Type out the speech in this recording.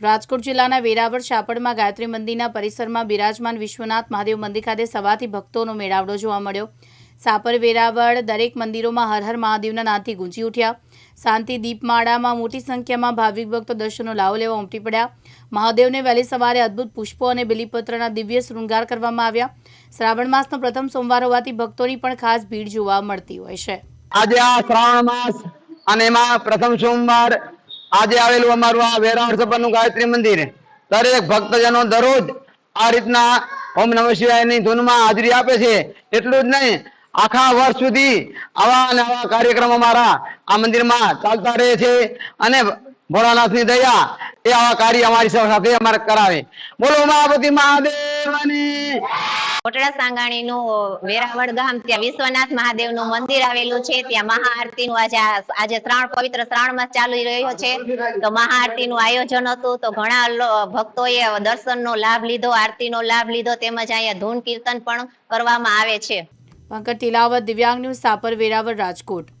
રાજકોટ જિલ્લાના વેરાવળ શાપડમાં ગાયત્રી મંદિરના પરિસરમાં બિરાજમાન વિશ્વનાથ મહાદેવ મંદિર ખાતે સવારથી ભક્તોનો મેળાવડો જોવા મળ્યો. સાપર, વેરાવળ દરેક મંદિરોમાં હર હર મહાદેવના નાદથી ગુંજી ઉઠ્યા. શાંતિ દીપમાળામાં મોટી સંખ્યામાં ભાવિક ભક્તો દર્શનનો લાવો લેવા ઉમટી પડ્યા. મહાદેવને વહેલી સવારે અદ્ભુત પુષ્પો અને બિલીપત્રના દિવ્ય શૃંગાર કરવામાં આવ્યા. શ્રાવણ માસનો પ્રથમ સોમવાર હોવાથી ભક્તોની પણ ખાસ ભીડ જોવા મળતી હોય છે. આજે આ શ્રાવણ માસ અને એમાં પ્રથમ સોમવાર આજે આવેલું અમારું આ વેરાવળ સપરનું ગાયત્રી મંદિર. દરેક ભક્તજનો દરરોજ આ રીતના ઓમ નમઃ શિવાયની ધૂનમાં હાજરી આપે છે. એટલું જ નહીં, આખા વર્ષ સુધી આવા અને આવા કાર્યક્રમ અમારા આ મંદિરમાં ચાલતા રહે છે અને ભોળાનાથની દયા એ આવા કાર્ય અમારી સાથે અમારે કરાવે. બોલો મહાપતિ મહાદેવની કોટડા સાંગાણીનું વેરાવળ ગામ ત્યાં વિશ્વનાથ મહાદેવનું મંદિર આવેલું છે. ત્યાં મહાઆરતીનું આજે આજે શ્રાવણ પવિત્ર શ્રાવણ માસ ચાલી રહ્યો છે. તો મહાઆરતી નું આયોજન હતું. તો ઘણા ભક્તોએ દર્શન નો લાભ લીધો આરતી નો લાભ લીધો તેમજ અહીંયા ધૂન કીર્તન પણ કરવામાં આવે છે. પંકજ તિલાવત દિવ્યાંગ ન્યૂઝ સાપર વેરાવળ રાજકોટ.